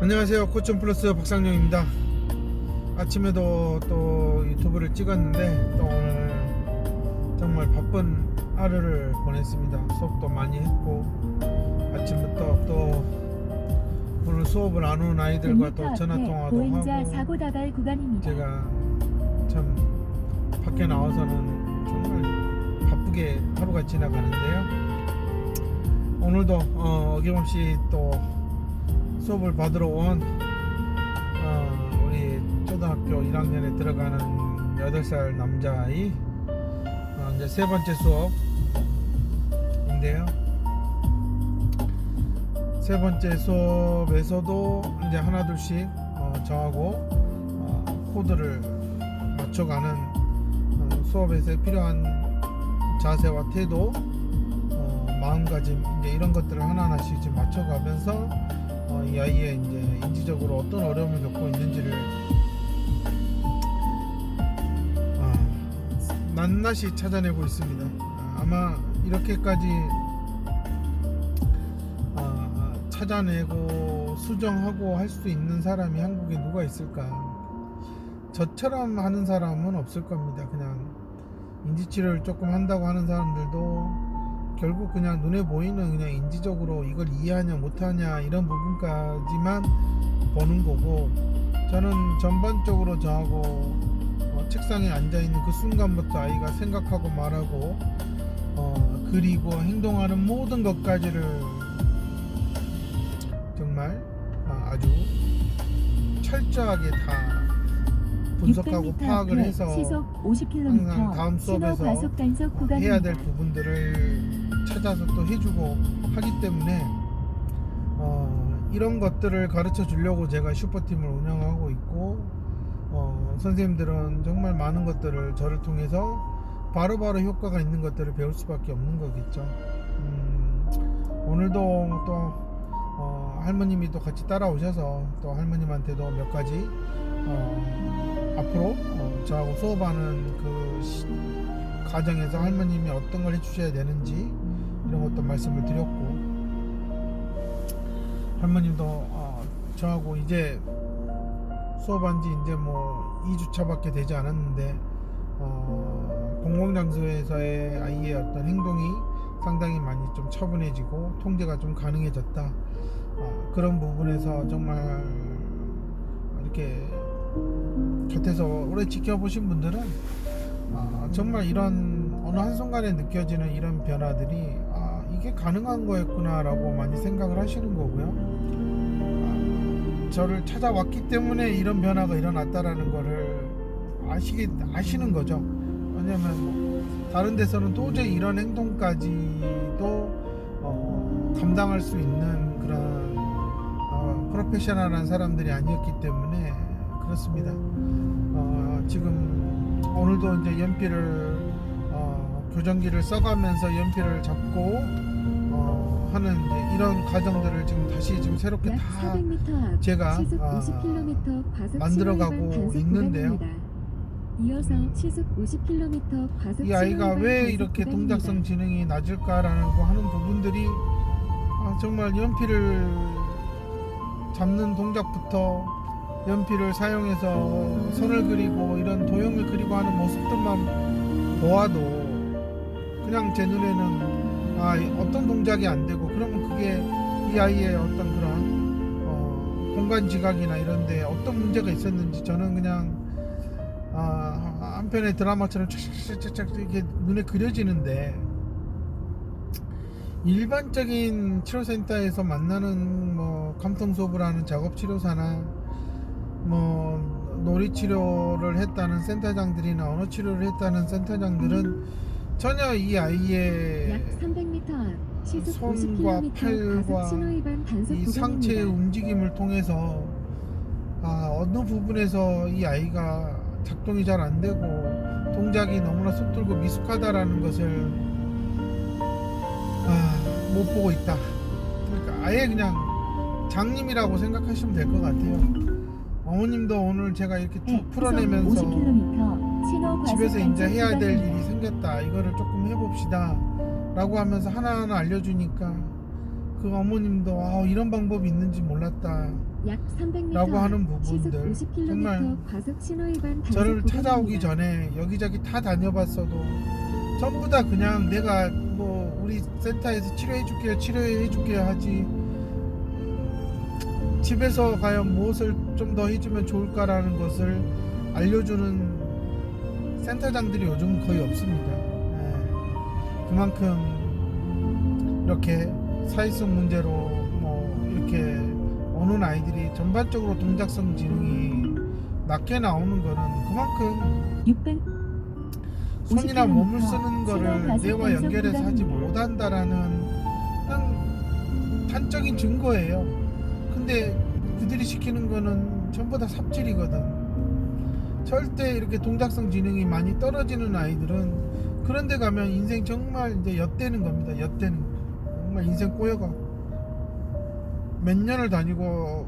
안녕하세요 코천 플러스 박상용입니다 아침에도 또 유튜브를 찍었는데 또 오늘 정말 바쁜 하루를 보냈습니다 수업도 많이 했고 아침부터 또 오늘 수업을 안온 아이들과 또 전화 통화도 보행자 하고. 제가 참 밖에 나와서는 정말 바쁘게 하루가 지나가는데요. 오늘도 어, 어김없이 또 수업을 받으러 온 어, 우리 초등학교 1학년에 들어가는 8살 남자아이 어, 이제 세 번째 수업인데요. 세 번째 수업에서도 이제 하나둘씩 어, 저하고 어, 코드를 맞춰가는 어, 수업에서 필요한 자세와 태도, 어, 마음가짐 이제 이런 것들을 하나하나씩 맞춰가면서 어, 이 아이의 이제 인지적으로 어떤 어려움을 겪고 있는지를 어, 낱낱이 찾아내고 있습니다. 아, 아마 이렇게까지 어, 찾아내고 수정하고 할 수 있는 사람이 한국에 누가 있을까? 저처럼 하는 사람은 없을 겁니다. 그냥 인지치료를 조금 한다고 하는 사람들도 결국 그냥 눈에 보이는 그냥 인지적으로 이걸 이해하냐 못하냐 이런 부분까지만 보는 거고 저는 전반적으로 저하고 어, 책상에 앉아 있는 그 순간부터 아이가 생각하고 말하고 어, 그리고 행동하는 모든 것까지를 정말 아, 아주 철저하게 다 분석하고 600m 파악을 해서 시속 50km 항상 다음 수업에서. 해야 될 부분들을 찾아서 또 해주고 하기 때문에 어, 이런 것들을 가르쳐 주려고 제가 슈퍼팀을 운영하고 있고 어, 선생님들은 정말 많은 것들을 저를 통해서 바로 바로 효과가 있는 것들을 배울 수밖에 없는 거겠죠. 음, 오늘도 또 어, 할머님이 또 같이 따라오셔서 또 할머님한테도 몇 가지 어, 앞으로 어, 저하고 수업하는 그 시- 과정에서 할머님이 어떤 걸 해주셔야 되는지 이런 것도 말씀을 드렸고 할머님도 어, 저하고 이제 수업한 지 이제 뭐 2주차밖에 되지 않았는데 어, 공공장소에서의 아이의 어떤 행동이 상당히 많이 좀 차분해지고 통제가 좀 가능해졌다. 어, 그런 부분에서 정말 이렇게 곁에서 오래 지켜보신 분들은 아, 정말 이런 어느 한순간에 느껴지는 이런 변화들이 아, 이게 가능한 거였구나라고 많이 생각을 하시는 거고요. 아, 저를 찾아왔기 때문에 이런 변화가 일어났다라는 거를 아시게 아시는 거죠. 왜냐면 뭐 다른 데서는 도저히 이런 행동까지도 어, 감당할 수 있는 그런 어, 프로페셔널한 사람들이 아니었기 때문에 그렇습니다. 어, 지금 오늘도 이제 연필을 어, 교정기를 써가면서 연필을 잡고 어, 하는 이제 이런 과정들을 지금 다시 지금 새롭게 약다 400m 앞 제가, 아, 50km 과속 만들어가고 있는데요. 이어서 시속 50km 과속 이 아이가 왜 이렇게. 동작성 지능이 낮을까라는 거 하는 부분들이 아, 정말 연필을 잡는 동작부터 연필을 사용해서 선을 그리고 이런 도형을 그리고 하는 모습들만 보아도 그냥 제 눈에는 아 어떤 동작이 안 되고 그러면 그게 이 아이의 어떤 그런 어, 공간 지각이나 이런데 어떤 문제가 있었는지 저는 그냥 아, 한편의 드라마처럼 촥촥촥촥 이렇게 눈에 그려지는데 일반적인 치료센터에서 만나는 뭐 감통 수업을 하는 작업 치료사나 뭐 놀이 치료를 했다는 센터장들이나 언어 치료를 했다는 센터장들은 전혀 이약 아이의 300m 앞 시속 손과 50km 팔과 과속 신호 위반 단속 이 상체의 구간입니다. 움직임을 통해서 아 어느 부분에서 이 아이가 작동이 잘 안 되고 동작이 너무나 속들고 미숙하다라는 것을 아, 못 보고 있다. 그러니까 아예 그냥 장님이라고 생각하시면 될 것 같아요. 어머님도 오늘 제가 이렇게 네, 쭉 풀어내면서 50km 신호 과속 집에서 이제 해야 될. 일이 생겼다. 이거를 조금 해봅시다. 라고 하면서 하나하나 알려주니까 그 어머님도 아, 이런 방법이 있는지 몰랐다. 약 300m 라고 하는 부분들 50km 정말 저를 찾아오기. 전에 여기저기 다 다녀봤어도 전부 다 그냥 내가 뭐 우리 센터에서 치료해줄게요 치료해줄게요 하지 집에서 과연 무엇을 좀 더 해주면 좋을까라는 것을 알려주는 센터장들이 요즘 거의 없습니다. 예. 그만큼 이렇게 사회성 문제로 뭐 이렇게 오는 아이들이 전반적으로 동작성 지능이 낮게 나오는 거는 그만큼 600 손이나 50km 몸을 쓰는 거를 뇌와 연결해서 하지. 못한다라는 단적인 증거예요. 근데 그들이 시키는 거는 전부 다 삽질이거든. 절대 이렇게 동작성 지능이 많이 떨어지는 아이들은 그런데 가면 인생 정말 이제 엿되는 겁니다. 엿되는 거. 정말 인생 꼬여가 몇 년을 다니고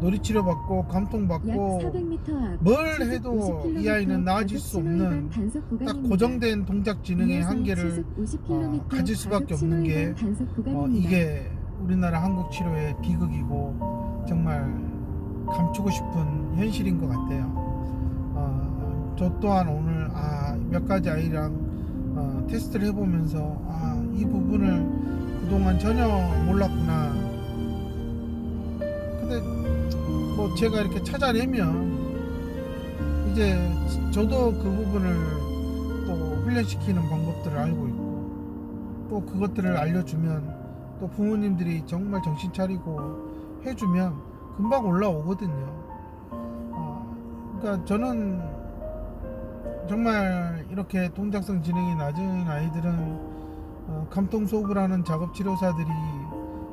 놀이치료 받고 감통 받고 400m 앞뭘 해도 50km 이 아이는 나아질 수 없는 딱. 고정된 동작 지능의 한계를 시속 50km 어, 가질 수밖에 없는 게, 어. 이게 우리나라 한국 치료의 비극이고 정말 감추고 싶은 현실인 것 같아요. 어, 저 또한 오늘 아, 몇 가지 아이랑 어, 테스트를 해보면서 아, 이 부분을 그동안 전혀 몰랐구나. 근데 뭐 제가 이렇게 찾아내면 이제 저도 그 부분을 또 훈련시키는 방법들을 알고 있고 또 그것들을 알려주면 또 부모님들이 정말 정신 차리고 해주면 금방 올라오거든요. 어, 그러니까 저는 정말 이렇게 동작성 지능이 낮은 아이들은 어, 감통 수업을 하는 작업 치료사들이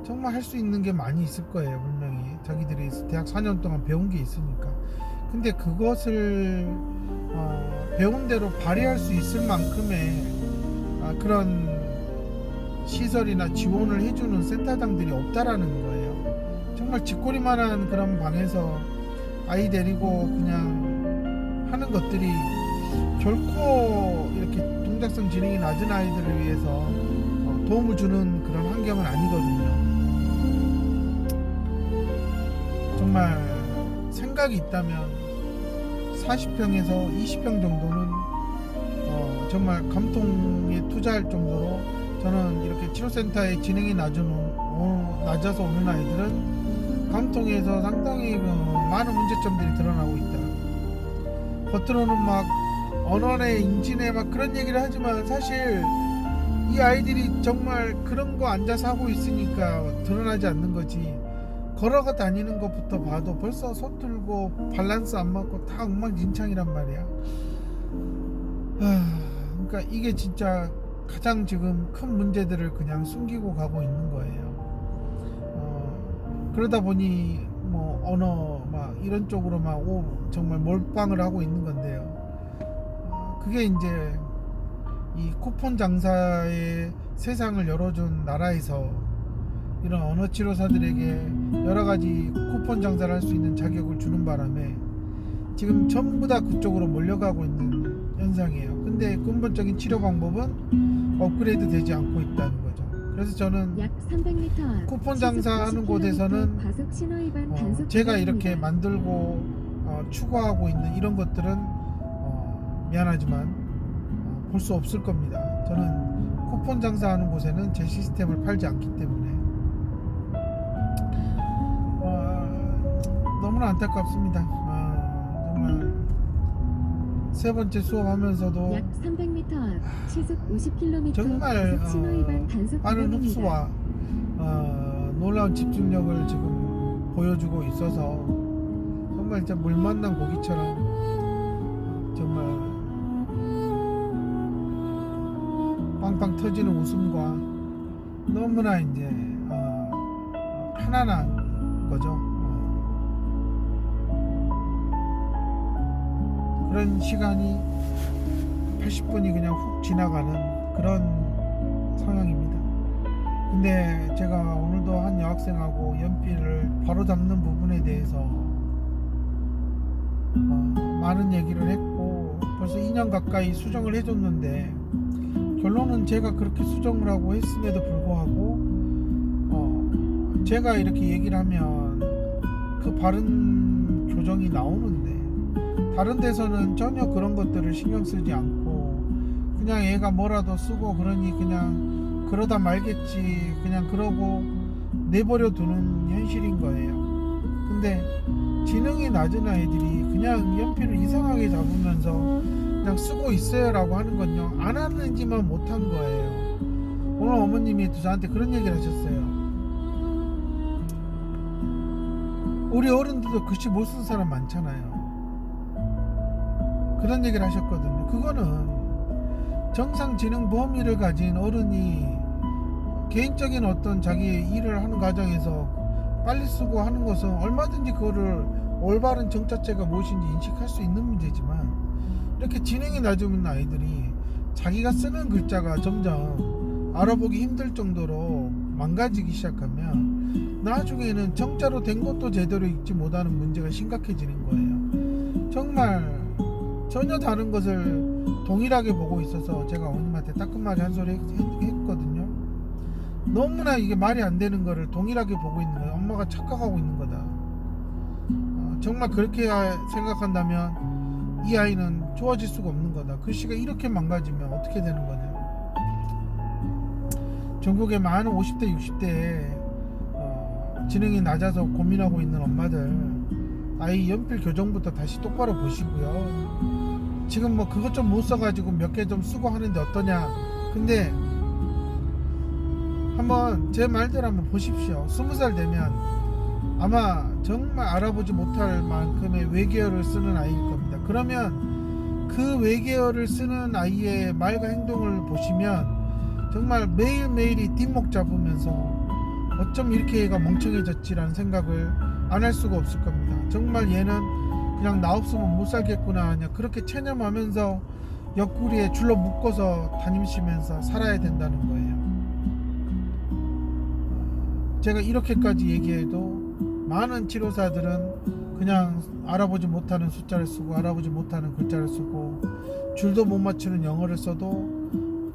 정말 할 수 있는 게 많이 있을 거예요 분명히. 자기들이 대학 4년 동안 배운 게 있으니까. 근데 그것을 어, 배운 대로 발휘할 수 있을 만큼의 아, 그런 시설이나 지원을 해주는 센터장들이 없다라는 거예요 정말 쥐꼬리만한 그런 방에서 아이 데리고 그냥 하는 것들이 결코 이렇게 동작성 지능이 낮은 아이들을 위해서 어, 도움을 주는 그런 환경은 아니거든요. 정말 생각이 있다면 40평에서 20평 정도는 어, 정말 감통에 투자할 정도로 저는 이렇게 치료센터에 진행이 낮은, 어, 낮아서 오는 아이들은 감통에서 상당히 그 많은 문제점들이 드러나고 있다. 겉으로는 막 언어내 인지내 막 그런 얘기를 하지만 사실 이 아이들이 정말 그런 거 앉아서 하고 있으니까 드러나지 않는 거지. 걸어가 다니는 것부터 봐도 벌써 서툴고 밸런스 안 맞고 다 엉망진창이란 말이야. 하, 그러니까 이게 진짜 가장 지금 큰 문제들을 그냥 숨기고 가고 있는 거예요. 어, 그러다 보니 뭐 언어 막 이런 쪽으로 막 오, 정말 몰빵을 하고 있는 건데요 어, 그게 이제 이 쿠폰 장사의 세상을 열어준 나라에서 이런 언어 치료사들에게 여러 가지 쿠폰 장사를 할 수 있는 자격을 주는 바람에 지금 전부 다 그쪽으로 몰려가고 있는 현상이에요. 근데 근본적인 치료 방법은 업그레이드 되지 않고 있다는 거죠. 그래서 저는 약 300m 앞 쿠폰 장사하는 50km 곳에서는 과속 신호 위반 어, 단속 제가 이렇게 구간입니다. 만들고 어, 추구하고 있는 이런 것들은 어, 미안하지만 어, 볼 수 없을 겁니다. 저는 쿠폰 장사하는 곳에는 제 시스템을 팔지 않기 때문에 어, 너무나 안타깝습니다. 어, 정말 세 번째 수업하면서도 약 300m 앞 시속 50km 정말 과속 신호 위반 어, 단속 빠른 구간입니다. 흡수와 어, 놀라운 집중력을 지금 보여주고 있어서 정말 진짜 물 만난 고기처럼 정말 빵빵 터지는 웃음과 너무나 이제 어, 편안한 거죠. 그런 시간이 80분이 그냥 훅 지나가는 그런 상황입니다. 근데 제가 오늘도 한 여학생하고 연필을 바로 잡는 부분에 대해서 어, 많은 얘기를 했고 벌써 2년 가까이 수정을 해줬는데 결론은 제가 그렇게 수정을 하고 했음에도 불구하고 제가 이렇게 얘기를 하면 그 바른 교정이 나오는데 다른 데서는 전혀 그런 것들을 신경 쓰지 않고 그냥 얘가 뭐라도 쓰고 그러니 그냥 그러다 말겠지 그냥 그러고 내버려 두는 현실인 거예요. 근데 지능이 낮은 아이들이 그냥 연필을 이상하게 잡으면서 그냥 쓰고 있어요라고 하는 건요 안 하는지만 못한 거예요. 오늘 어머님이 또 저한테 그런 얘기를 하셨어요. 우리 어른들도 글씨 못 쓴 사람 많잖아요. 그런 얘기를 하셨거든요. 그거는 정상 지능 범위를 가진 어른이 개인적인 어떤 자기의 일을 하는 과정에서 빨리 쓰고 하는 것은 얼마든지 그거를 올바른 정자체가 무엇인지 인식할 수 있는 문제지만 이렇게 지능이 낮은 아이들이 자기가 쓰는 글자가 점점 알아보기 힘들 정도로 망가지기 시작하면 나중에는 정자로 된 것도 제대로 읽지 못하는 문제가 심각해지는 거예요. 정말 전혀 다른 것을 동일하게 보고 있어서 제가 어머님한테 따끔하게 한 소리 했, 거든요 너무나 이게 말이 안 되는 거를 동일하게 보고 있는 거예요. 엄마가 착각하고 있는 거다. 어, 정말 그렇게 생각한다면 이 아이는 좋아질 수가 없는 거다. 글씨가 이렇게 망가지면 어떻게 되는 거냐. 전국의 많은 50대, 60대에 어, 지능이 낮아서 고민하고 있는 엄마들 아이 연필 교정부터 다시 똑바로 보시고요. 지금 뭐 그것 좀 못 써가지고 몇 개 좀 쓰고 하는데 어떠냐. 근데 한번 제 말대로 한번 보십시오. 스무 살 되면 아마 정말 알아보지 못할 만큼의 외계어를 쓰는 아이일 겁니다. 그러면 그 외계어를 쓰는 아이의 말과 행동을 보시면 정말 매일매일이 뒷목 잡으면서 어쩜 이렇게 얘가 멍청해졌지라는 생각을 안 할 수가 없을 겁니다. 정말 얘는 그냥 나 없으면 못 살겠구나 그냥 그렇게 체념하면서 옆구리에 줄로 묶어서 다니시면서 살아야 된다는 거예요. 제가 이렇게까지 얘기해도 많은 치료사들은 그냥 알아보지 못하는 숫자를 쓰고 알아보지 못하는 글자를 쓰고 줄도 못 맞추는 영어를 써도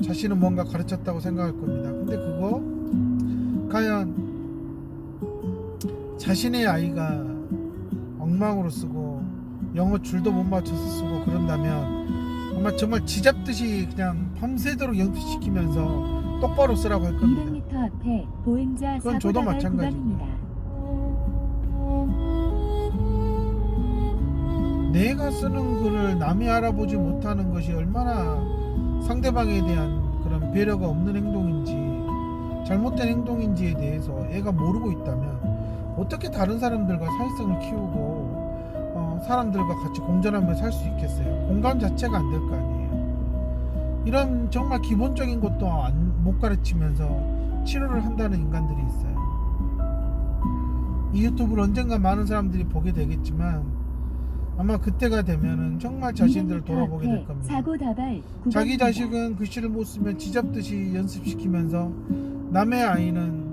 자신은 뭔가 가르쳤다고 생각할 겁니다. 근데 그거 과연 자신의 아이가 엉망으로 쓰고 영어 줄도 못 맞춰서 쓰고 그런다면 정말 정말 지잡듯이 그냥 밤새도록 연습시키면서 똑바로 쓰라고 할 겁니다. 200m 앞에 보행자 그건 사고 저도. 구간입니다. 내가 쓰는 글을 남이 알아보지 못하는 것이 얼마나 상대방에 대한 그런 배려가 없는 행동인지 잘못된 행동인지에 대해서 애가 모르고 있다면 어떻게 다른 사람들과 사회성을 키우고 어, 사람들과 같이 공존하며 살 수 있겠어요? 공감 자체가 안 될 거 아니에요. 이런 정말 기본적인 것도 안, 못 가르치면서 치료를 한다는 인간들이 있어요. 이 유튜브를 언젠가 많은 사람들이 보게 되겠지만 아마 그때가 되면은 정말 자신들을 200m 돌아보게 될 앞에 겁니다. 자기 자식은 글씨를 못 쓰면 지잡듯이 연습시키면서 남의 아이는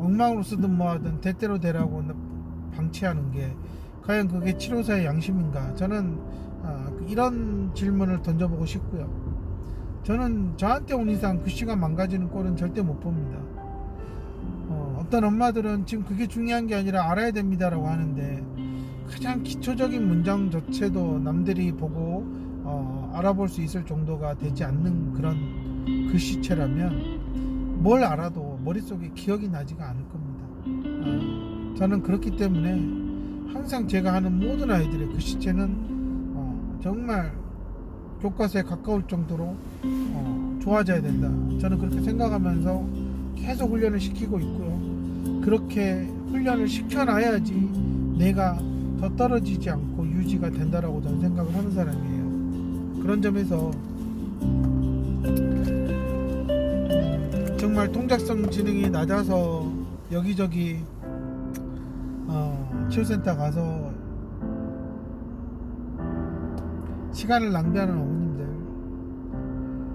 엉망으로 쓰든 뭐하든 대대로 되라고 방치하는 게 과연 그게 치료사의 양심인가? 저는 아, 이런 질문을 던져보고 싶고요. 저는 저한테 온 이상 글씨가 망가지는 꼴은 절대 못 봅니다. 어, 어떤 엄마들은 지금 그게 중요한 게 아니라 알아야 됩니다라고 하는데 가장 기초적인 문장조차도 남들이 보고 어, 알아볼 수 있을 정도가 되지 않는 그런 글씨체라면 뭘 알아도 머릿속에 기억이 나지가 않을 겁니다. 어, 저는 그렇기 때문에 항상 제가 하는 모든 아이들의 글씨체는 어, 정말 교과서에 가까울 정도로 어, 좋아져야 된다. 저는 그렇게 생각하면서 계속 훈련을 시키고 있고요. 그렇게 훈련을 시켜놔야지 내가 더 떨어지지 않고 유지가 된다라고 저는 생각을 하는 사람이에요. 그런 점에서 음, 정말 통작성 지능이 낮아서 여기저기 어, 치료센터 가서 시간을 낭비하는 어머님들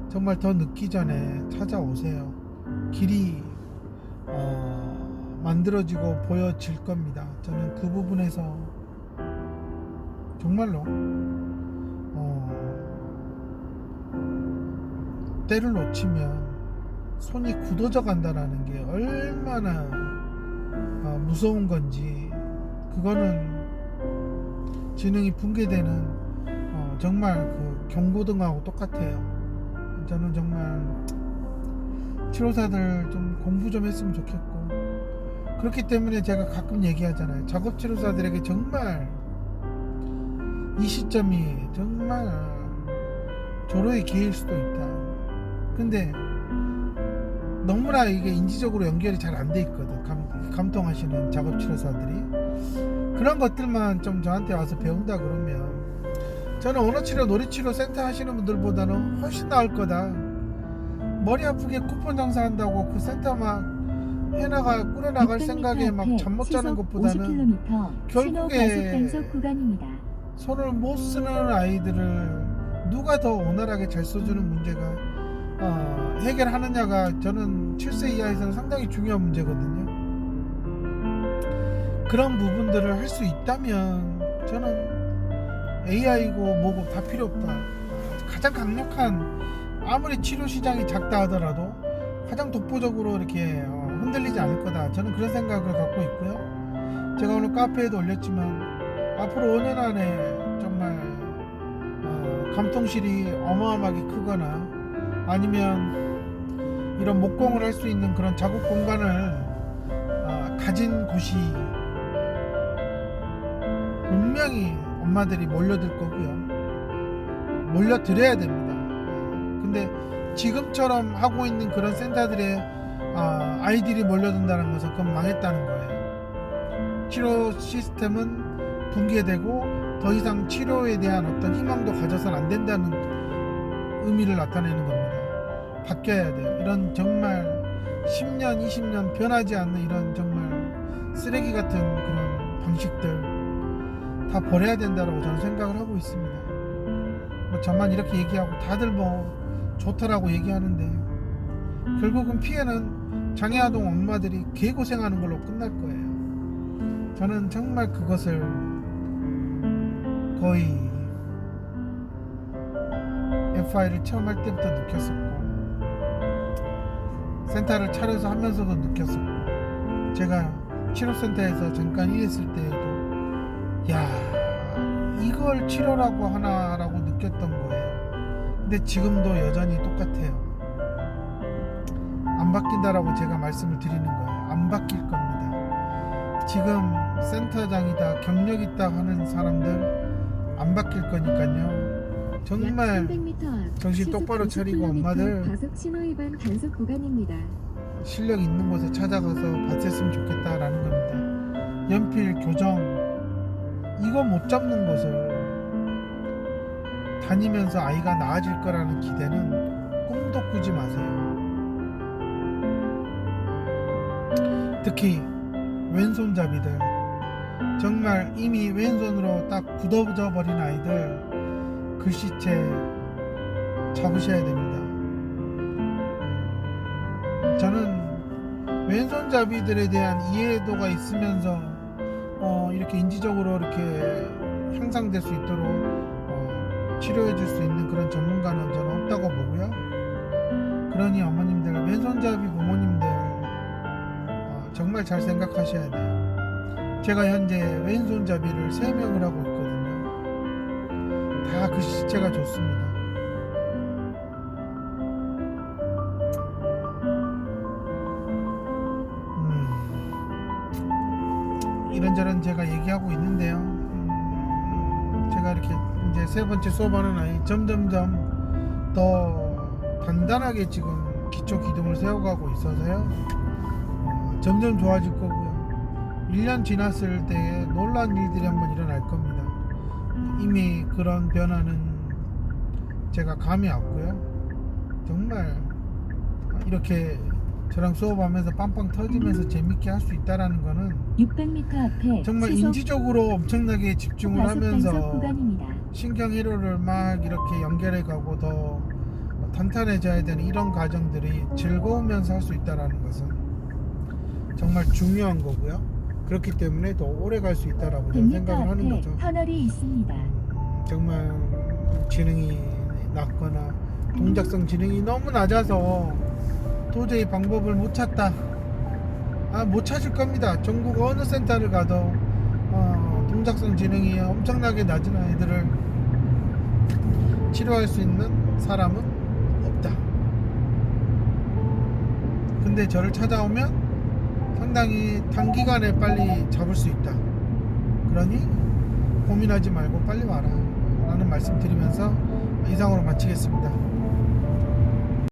정말 더 늦기 전에 찾아오세요. 길이 어, 만들어지고 보여질 겁니다. 저는 그 부분에서 정말로 어, 때를 놓치면 손이 굳어져 간다라는 게 얼마나 어, 무서운 건지 그거는 지능이 붕괴되는 어, 정말 그 경고등하고 똑같아요. 저는 정말 치료사들 좀 공부 좀 했으면 좋겠고 그렇기 때문에 제가 가끔 얘기하잖아요. 작업 치료사들에게 정말 이 시점이 정말 조로의 기회일 수도 있다. 근데 너무나 이게 인지적으로 연결이 잘 안 돼 있거든. 감, 감통하시는 작업 치료사들이 그런 것들만 좀 저한테 와서 배운다 그러면 저는 언어치료, 놀이치료 센터 하시는 분들보다는 훨씬 나을 거다. 머리 아프게 쿠폰 장사한다고 그 센터 막 해나가 꾸려나갈 600m 생각에 막 잠 못 자는 것보다는 50km 신호 결국에. 손을 못 쓰는 아이들을 누가 더 원활하게 잘 써주는 문제가 어, 해결하느냐가 저는 7세 이하에서는 상당히 중요한 문제거든요. 그런 부분들을 할 수 있다면 저는 AI고 뭐고 다 필요 없다. 가장 강력한 아무리 치료 시장이 작다 하더라도 가장 독보적으로 이렇게 어, 흔들리지 않을 거다. 저는 그런 생각을 갖고 있고요. 제가 오늘 카페에도 올렸지만 앞으로 5년 안에 정말 어, 감통실이 어마어마하게 크거나 아니면 이런 목공을 할 수 있는 그런 작업 공간을 어, 가진 곳이 분명히 엄마들이 몰려들 거고요. 몰려들어야 됩니다. 어, 근데 지금처럼 하고 있는 그런 센터들의 아, 아이들이 몰려든다는 것은 그건 망했다는 거예요. 치료 시스템은 붕괴되고 더 이상 치료에 대한 어떤 희망도 가져서는 안 된다는 의미를 나타내는 겁니다. 바뀌어야 돼요. 이런 정말 10년, 20년 변하지 않는 이런 정말 쓰레기 같은 그런 방식들 다 버려야 된다고 저는 생각을 하고 있습니다. 뭐 저만 이렇게 얘기하고 다들 뭐 좋다라고 얘기하는데 결국은 피해는 장애아동 엄마들이 개고생하는 걸로 끝날 거예요. 저는 정말 그것을 거의 FI를 처음 할 때부터 느꼈었고 센터를 차려서 하면서도 느꼈었고 제가 치료센터에서 잠깐 일했을 때에도 야 이걸 치료라고 하나라고 느꼈던 거예요. 근데 지금도 여전히 똑같아요. 안 바뀐다라고 제가 말씀을 드리는 거예요. 안 바뀔 겁니다. 지금 센터장이다, 경력 있다 하는 사람들 안 바뀔 거니까요. 정말 약 300m 앞 정신 똑바로 50km 차리고 엄마들 과속 신호 위반 단속 구간입니다. 실력 있는 곳에 찾아가서 봤었으면 좋겠다라는 겁니다. 연필, 교정 이거 못 잡는 것을 다니면서 아이가 나아질 거라는 기대는 꿈도 꾸지 마세요. 특히 왼손잡이들 정말 이미 왼손으로 딱 굳어져 버린 아이들 글씨체 잡으셔야 됩니다. 저는 왼손잡이들에 대한 이해도가 있으면서 어, 이렇게 인지적으로 이렇게 향상될 수 있도록 어, 치료해 줄 수 있는 그런 전문가는 저는 없다고 보고요. 그러니 어머님들, 왼손잡이 부모님들 어, 정말 잘 생각하셔야 돼요. 제가 현재 왼손잡이를 3명을 하고 있거든요. 다 그 시체가 좋습니다. 음, 이런저런 제가 얘기하고 있는데요. 음, 제가 이렇게 이제 세 번째 수업하는 아이 점점점 더 단단하게 지금 기초 기둥을 세워가고 있어서요. 어, 점점 좋아질 거고요. 1년 지났을 때에 놀라운 일들이 한번 일어날 겁니다. 이미 그런 변화는 제가 감이 왔고요. 정말 이렇게 저랑 수업하면서 빵빵 터지면서 재밌게 할 수 있다라는 거는 600m 앞에 정말 인지적으로 엄청나게 집중을 하면서 구간입니다. 신경 회로를 막 이렇게 연결해 가고 더 탄탄해져야 되는 이런 과정들이 즐거우면서 할 수 있다라는 것은 정말 중요한 거고요. 그렇기 때문에 더 오래 갈 수 있다라고 저는 100m 생각을 하는 거죠. 터널이 있습니다. 정말 지능이 낮거나 동작성 지능이 너무 낮아서 도저히 방법을 못 찾다 아, 못 찾을 겁니다. 전국 어느 센터를 가도 어, 동작성 지능이 엄청나게 낮은 아이들을 치료할 수 있는 사람은 없다. 근데 저를 찾아오면 상당히 단기간에 빨리 잡을 수 있다. 그러니 고민하지 말고 빨리 와라. 라는 말씀 드리면서 이상으로 마치겠습니다.